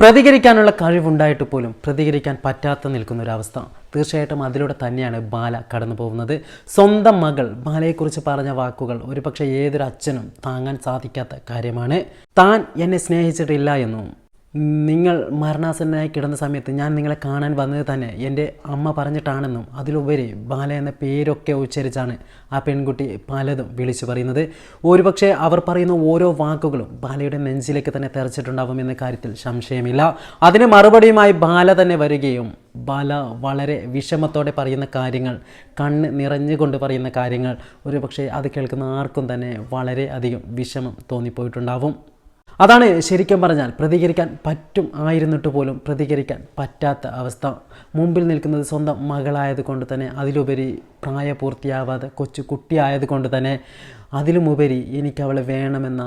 പ്രതികരിക്കാനുള്ള കഴിവുണ്ടായിട്ട് പോലും പ്രതികരിക്കാൻ പറ്റാത്ത നിൽക്കുന്ന ഒരവസ്ഥ തീർച്ചയായിട്ടും അതിലൂടെ തന്നെയാണ് ബാല കടന്നു പോകുന്നത്. സ്വന്തം മകൾ ബാലയെക്കുറിച്ച് പറഞ്ഞ വാക്കുകൾ ഒരുപക്ഷെ ഏതൊരു അച്ഛനും താങ്ങാൻ സാധിക്കാത്ത കാര്യമാണ്. താൻ എന്നെ സ്നേഹിച്ചിട്ടില്ല എന്നും നിങ്ങൾ മരണാസന്നനായി കിടന്ന സമയത്ത് ഞാൻ നിങ്ങളെ കാണാൻ വന്നത് തന്നെ എന്റെ അമ്മ പറഞ്ഞിട്ടാണെന്നും അതിലുപരി ബാല എന്ന പേരൊക്കെ ഉച്ചരിച്ചാണ് ആ പെൺകുട്ടി പലതും വിളിച്ചു പറയുന്നത്. ഒരുപക്ഷെ അവർ പറയുന്ന ഓരോ വാക്കുകളും ബാലയുടെ നെഞ്ചിലേക്ക് തന്നെ തെറിച്ചിട്ടുണ്ടാവും എന്ന കാര്യത്തിൽ സംശയമില്ല. അതിന് മറുപടിയുമായി ബാല തന്നെ വരികയും ബാല വളരെ വിഷമത്തോടെ പറയുന്ന കാര്യങ്ങൾ കണ്ണ് നിറഞ്ഞുകൊണ്ട് പറയുന്ന കാര്യങ്ങൾ ഒരുപക്ഷെ അത് കേൾക്കുന്ന ആർക്കും തന്നെ വളരെ അധികം വിഷമം തോന്നിപ്പോയിട്ടുണ്ടാവും. അതാണ് ശരിക്കും പറഞ്ഞാൽ പ്രതികരിക്കാൻ പറ്റും ആയിരുന്നിട്ട് പോലും പ്രതികരിക്കാൻ പറ്റാത്ത അവസ്ഥ. മുമ്പിൽ നിൽക്കുന്നത് സ്വന്തം മകളായത് കൊണ്ട് തന്നെ അതിലുപരി പ്രായപൂർത്തിയാവാതെ കൊച്ചു കുട്ടിയായത് കൊണ്ട് തന്നെ അതിലുമുപരി എനിക്ക് അവളെ വേണമെന്ന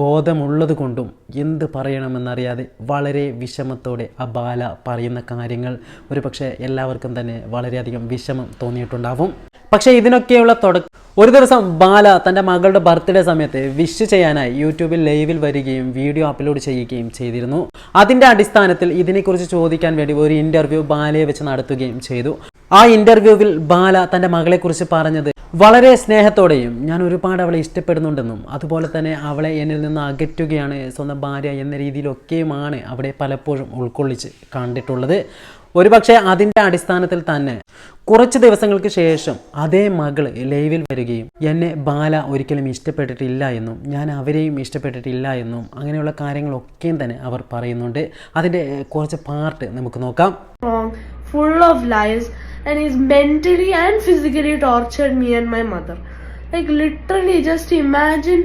ബോധമുള്ളത് കൊണ്ടും എന്ത് പറയണമെന്നറിയാതെ വളരെ വിഷമത്തോടെ ആ ബാല പറയുന്ന കാര്യങ്ങൾ ഒരുപക്ഷെ എല്ലാവർക്കും തന്നെ വളരെയധികം വിഷമം തോന്നിയിട്ടുണ്ടാവും. പക്ഷേ ഇതിനൊക്കെയുള്ള തുടക്കം ഒരു ദിവസം ബാല തന്റെ മകളുടെ ബർത്ത്ഡേ സമയത്ത് വിഷ് ചെയ്യാനായി യൂട്യൂബിൽ ലൈവിൽ വരികയും വീഡിയോ അപ്ലോഡ് ചെയ്യുകയും ചെയ്തിരുന്നു. അതിന്റെ അടിസ്ഥാനത്തിൽ ഇതിനെക്കുറിച്ച് ചോദിക്കാൻ വേണ്ടി ഒരു ഇന്റർവ്യൂ ബാലയെ വെച്ച് നടത്തുകയും ചെയ്തു. ആ ഇന്റർവ്യൂവിൽ ബാല തന്റെ മകളെക്കുറിച്ച് പറഞ്ഞത് വളരെ സ്നേഹത്തോടെയും ഞാൻ ഒരുപാട് അവളെ ഇഷ്ടപ്പെടുന്നുണ്ടെന്നും അതുപോലെ തന്നെ അവളെ എന്നിൽ നിന്ന് അകറ്റുകയാണ് സ്വന്തം ഭാര്യ എന്ന രീതിയിലൊക്കെയുമാണ് അവിടെ പലപ്പോഴും ഉൾക്കൊള്ളിച്ച് കണ്ടിട്ടുള്ളത്. ഒരുപക്ഷെ അതിന്റെ അടിസ്ഥാനത്തിൽ തന്നെ കുറച്ച് ദിവസങ്ങൾക്ക് ശേഷം അതേ മകൾ ലൈവിൽ വരികയും എന്നെ ബാല ഒരിക്കലും ഇഷ്ടപ്പെട്ടിട്ടില്ല എന്നും ഞാൻ അവരെയും ഇഷ്ടപ്പെട്ടിട്ടില്ല എന്നും അങ്ങനെയുള്ള കാര്യങ്ങളൊക്കെയും തന്നെ അവർ പറയുന്നുണ്ട്. അതിന്റെ കുറച്ച് പാർട്ട് നമുക്ക് നോക്കാം. Full of of and is he's and physically physically me and my mother mother. Literally just imagine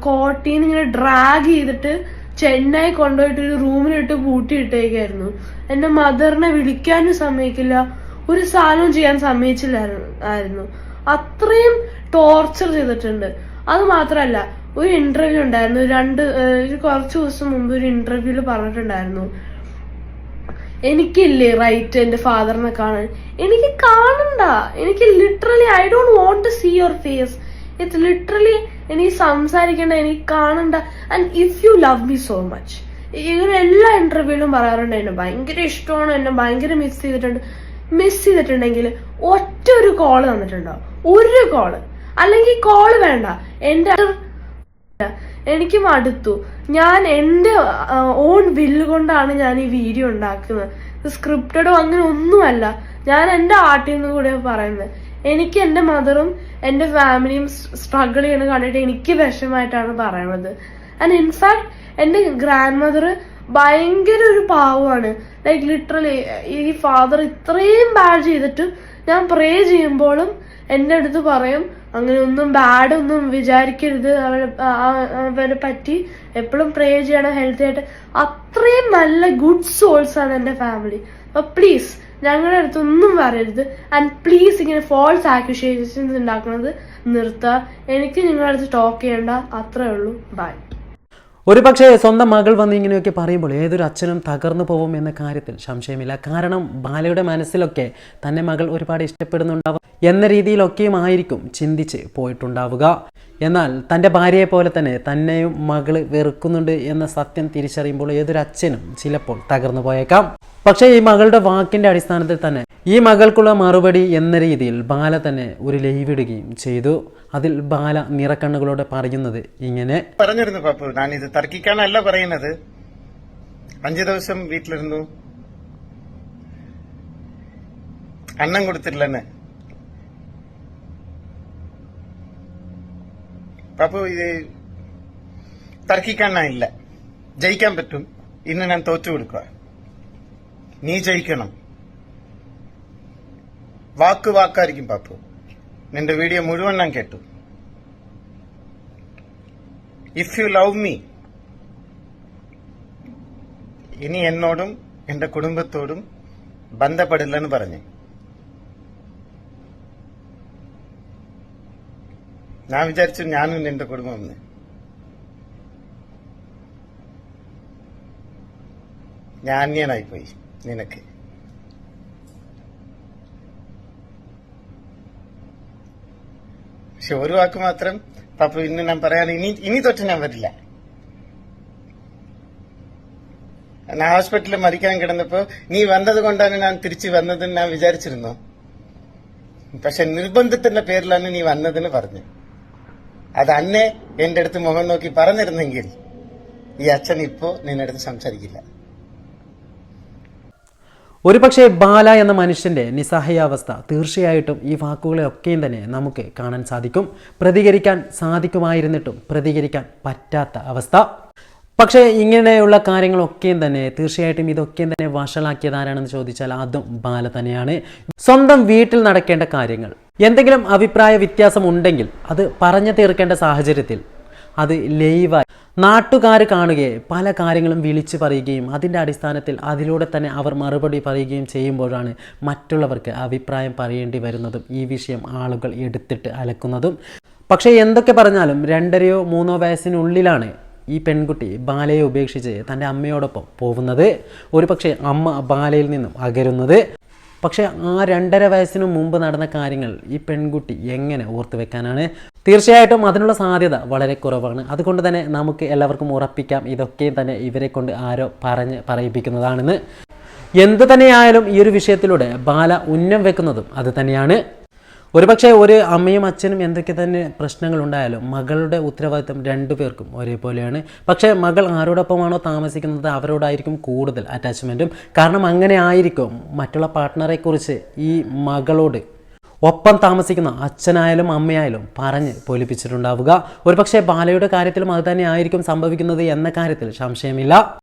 കോട്ടീന്ന് ഇങ്ങനെ ഡ്രാഗ് ചെയ്തിട്ട് ചെന്നൈ കൊണ്ടുപോയിട്ട് ഒരു റൂമിലിട്ട് പൂട്ടിയിട്ടേക്കായിരുന്നു. എന്റെ മദറിനെ വിളിക്കാനും സമ്മതിക്കില്ല. ഒരു സാധനവും ചെയ്യാൻ സമ്മതിച്ചില്ലായിരുന്നു. അത്രയും ടോർച്ചർ ചെയ്തിട്ടുണ്ട്. അത് മാത്രല്ല ഒരു ഇന്റർവ്യൂ ഉണ്ടായിരുന്നു. രണ്ട് കുറച്ച് ദിവസം മുമ്പ് ഒരു ഇന്റർവ്യൂൽ പറഞ്ഞിട്ടുണ്ടായിരുന്നു. എനിക്കില്ലേ റൈറ്റ് എന്റെ ഫാദറിനെ കാണാൻ? എനിക്ക് കാണണ്ട. എനിക്ക് literally I don't want to see your face it literally എനിക്ക് സംസാരിക്കണ്ട എനിക്ക് കാണണ്ട. And if you love me so much ഇങ്ങനെ എല്ലാ ഇന്റർവ്യൂവിലും പറയാറുണ്ട്. എന്നെ ഭയങ്കര ഇഷ്ടമാണ്. എന്നെ ഭയങ്കര മിസ് ചെയ്തിട്ടുണ്ട്. മിസ് ചെയ്തിട്ടുണ്ടെങ്കിൽ ഒറ്റ ഒരു കോൾ തന്നിട്ടുണ്ടോ ഒരു കോൾ അല്ലെങ്കിൽ കോൾ വേണ്ട. എന്റെ എനിക്ക് മടുത്തു. ഞാൻ എന്റെ ഓൺ വില്ല് കൊണ്ടാണ് ഞാൻ ഈ വീഡിയോ ഉണ്ടാക്കുന്നത്. സ്ക്രിപ്റ്റഡോ അങ്ങനെ ഒന്നുമല്ല. ഞാൻ എന്റെ ആർട്ടിൽ നിന്ന് കൂടെ പറയുന്നത്. എനിക്ക് എന്റെ മദറും എന്റെ ഫാമിലിയും സ്ട്രഗിൾ ചെയ്യണ കണ്ടിട്ട് എനിക്ക് വിഷമായിട്ടാണ് പറയണത് ആൻഡ് ഇൻഫാക്ട് എന്റെ ഗ്രാൻഡ് മദർ ഭയങ്കര ഒരു പാവമാണ്. ലൈക്ക് ലിറ്ററലി ഈ ഫാദർ ഇത്രയും ബാഡ് ചെയ്തിട്ടും ഞാൻ പ്രേ ചെയ്യുമ്പോഴും എന്റെ അടുത്ത് പറയും അങ്ങനെ ഒന്നും ബാഡ് ഒന്നും വിചാരിക്കരുത്. അവരെ അവരെ പറ്റി എപ്പോഴും പ്രേ ചെയ്യണം ഹെൽത്തി ആയിട്ട്. അത്രയും നല്ല ഗുഡ് സോൾസ് ആണ് എന്റെ ഫാമിലി അപ്പൊ പ്ലീസ് ഞങ്ങളുടെ അടുത്ത് ഒന്നും പറയരുത്. ആൻഡ് പ്ലീസ് ഇങ്ങനെ ഫോൾസ് ആക്യുഷേഷൻസ് ഉണ്ടാക്കുന്നത് നിർത്തുക എനിക്ക് നിങ്ങളുടെ അടുത്ത് ടോക്ക് ചെയ്യണ്ട. അത്രേ ഉള്ളൂ. ബൈ ഒരു പക്ഷേ സ്വന്തം മകൾ വന്ന് ഇങ്ങനെയൊക്കെ പറയുമ്പോൾ ഏതൊരു അച്ഛനും തകർന്നു പോകും എന്ന കാര്യത്തിൽ സംശയമില്ല. കാരണം ബാലയുടെ മനസ്സിലൊക്കെ തന്നെ മകൾ ഒരുപാട് ഇഷ്ടപ്പെടുന്നുണ്ടാവും എന്ന രീതിയിലൊക്കെയും ആയിരിക്കും ചിന്തിച്ച് പോയിട്ടുണ്ടാവുക. എന്നാൽ തന്റെ ഭാര്യയെ പോലെ തന്നെ തന്നെയും മകൾ വെറുക്കുന്നുണ്ട് എന്ന സത്യം തിരിച്ചറിയുമ്പോൾ ഏതൊരു അച്ഛനും ചിലപ്പോൾ തകർന്നു പോയേക്കാം. പക്ഷേ ഈ മകളുടെ വാക്കിന്റെ അടിസ്ഥാനത്തിൽ തന്നെ ഈ മകൾക്കുള്ള മറുപടി എന്ന രീതിയിൽ ബാല തന്നെ ഒരു ലൈവ് ഇടുകയും ചെയ്തു. അതിൽ ബാല നിറക്കണ്ണുകളോടെ പറയുന്നത് ഇങ്ങനെ. പറഞ്ഞിരുന്നു പാപ്പു ഞാൻ ഇത് തർക്കിക്കാനല്ല പറയുന്നത്. അഞ്ചു ദിവസം വീട്ടിലിരുന്നു. അന്നം കൊടുത്തിട്ടില്ലെന്ന്. പാപ്പു ഇത് ഇല്ല ജയിക്കാൻ പറ്റും. ഇന്ന് ഞാൻ തോറ്റു കൊടുക്കുക. നീ ജയിക്കണം. വാക്ക് വാക്കായിരിക്കും പാപ്പു. നിന്റെ വീഡിയോ മുഴുവൻ ഞാൻ കേട്ടു. ഇഫ് യു ലവ് മീ ഇനി എന്നോടും എന്റെ കുടുംബത്തോടും ബന്ധപ്പെടില്ലെന്ന് പറഞ്ഞു. ഞാൻ വിചാരിച്ചു ഞാനും എന്റെ കുടുംബം ഞാൻ നിനക്ക്. പക്ഷെ ഒരു വാക്ക് മാത്രം പാപ്പ ഇന്ന് ഞാൻ പറയാൻ ഇനി ഇനി തൊട്ട് ഞാൻ വരില്ല. ഞാൻ ഹോസ്പിറ്റലിൽ മരിക്കാൻ കിടന്നപ്പോ നീ വന്നത് കൊണ്ടാണ് ഞാൻ തിരിച്ചു വന്നതെന്ന് ഞാൻ വിചാരിച്ചിരുന്നു. പക്ഷെ നിർബന്ധത്തിന്റെ പേരിലാണ് നീ വന്നതെന്ന് പറഞ്ഞു. അത് അന്നെ എന്റെ അടുത്ത് മുഖം നോക്കി പറഞ്ഞിരുന്നെങ്കിൽ ഈ അച്ഛൻ ഇപ്പോ നിന്റെ അടുത്ത് സംസാരിക്കില്ല. ഒരുപക്ഷെ ബാല എന്ന മനുഷ്യന്റെ നിസ്സഹായാവസ്ഥ തീർച്ചയായിട്ടും ഈ വാക്കുകളെയൊക്കെയും തന്നെ നമുക്ക് കാണാൻ സാധിക്കും. പ്രതികരിക്കാൻ സാധിക്കുമായിരുന്നിട്ടും പ്രതികരിക്കാൻ പറ്റാത്ത അവസ്ഥ. പക്ഷേ ഇങ്ങനെയുള്ള കാര്യങ്ങളൊക്കെയും തന്നെ തീർച്ചയായിട്ടും ഇതൊക്കെയും തന്നെ വഷളാക്കിയത് ആരാണെന്ന് ചോദിച്ചാൽ അതും ബാല തന്നെയാണ്. സ്വന്തം വീട്ടിൽ നടക്കേണ്ട കാര്യങ്ങൾ. എന്തെങ്കിലും അഭിപ്രായ വ്യത്യാസം ഉണ്ടെങ്കിൽ അത് പറഞ്ഞു തീർക്കേണ്ട സാഹചര്യത്തിൽ അത് ലൈവായി നാട്ടുകാർ കാണുകയെ പല കാര്യങ്ങളും വിളിച്ചു പറയുകയും അതിന്റെ അടിസ്ഥാനത്തിൽ അതിലൂടെ തന്നെ അവർ മറുപടി പറയുകയും ചെയ്യുമ്പോഴാണ് മറ്റുള്ളവർക്ക് അഭിപ്രായം പറയേണ്ടി വരുന്നതും ഈ വിഷയം ആളുകൾ എടുത്തിട്ട് അലക്കുന്നതും. പക്ഷേ എന്തൊക്കെ പറഞ്ഞാലും രണ്ടരയോ മൂന്നോ വയസ്സിനുള്ളിലാണ് ഈ പെൺകുട്ടി ബാലയെ ഉപേക്ഷിച്ച് തന്റെ അമ്മയോടൊപ്പം പോകുന്നത്. ഒരു പക്ഷേ അമ്മ ബാലയിൽ നിന്നും അകരുന്നത്. പക്ഷേ ആ രണ്ടര വയസ്സിനു മുമ്പ് നടന്ന കാര്യങ്ങൾ ഈ പെൺകുട്ടി എങ്ങനെ ഓർത്തു വെക്കാനാണ്? തീർച്ചയായിട്ടും അതിനുള്ള സാധ്യത വളരെ കുറവാണ്. അതുകൊണ്ട് തന്നെ നമുക്ക് എല്ലാവർക്കും ഉറപ്പിക്കാം ഇതൊക്കെയും തന്നെ ഇവരെ കൊണ്ട് ആരോ പറഞ്ഞ് പറയിപ്പിക്കുന്നതാണെന്ന്. എന്തു തന്നെയായാലും ഈ ഒരു വിഷയത്തിലൂടെ ബാല ഉന്നം വെക്കുന്നതും അത് തന്നെയാണ്. ഒരുപക്ഷെ ഒരു അമ്മയും അച്ഛനും എന്തൊക്കെ തന്നെ പ്രശ്നങ്ങൾ ഉണ്ടായാലും മകളുടെ ഉത്തരവാദിത്തം രണ്ടു പേർക്കും ഒരേപോലെയാണ്. പക്ഷേ മകൾ ആരോടൊപ്പമാണോ താമസിക്കുന്നത് അവരോടായിരിക്കും കൂടുതൽ അറ്റാച്ച്മെന്റും കാരണം അങ്ങനെ ആയിരിക്കും മറ്റുള്ള പാർട്ട്ണറെക്കുറിച്ച് ഈ മകളോട് ഒപ്പം താമസിക്കുന്ന അച്ഛനായാലും അമ്മയായാലും പറഞ്ഞ് പൊലിപ്പിച്ചിട്ടുണ്ടാവുക. ഒരുപക്ഷെ ബാലയുടെ കാര്യത്തിലും അത് തന്നെ ആയിരിക്കും സംഭവിക്കുന്നത് എന്ന കാര്യത്തിൽ സംശയമില്ല.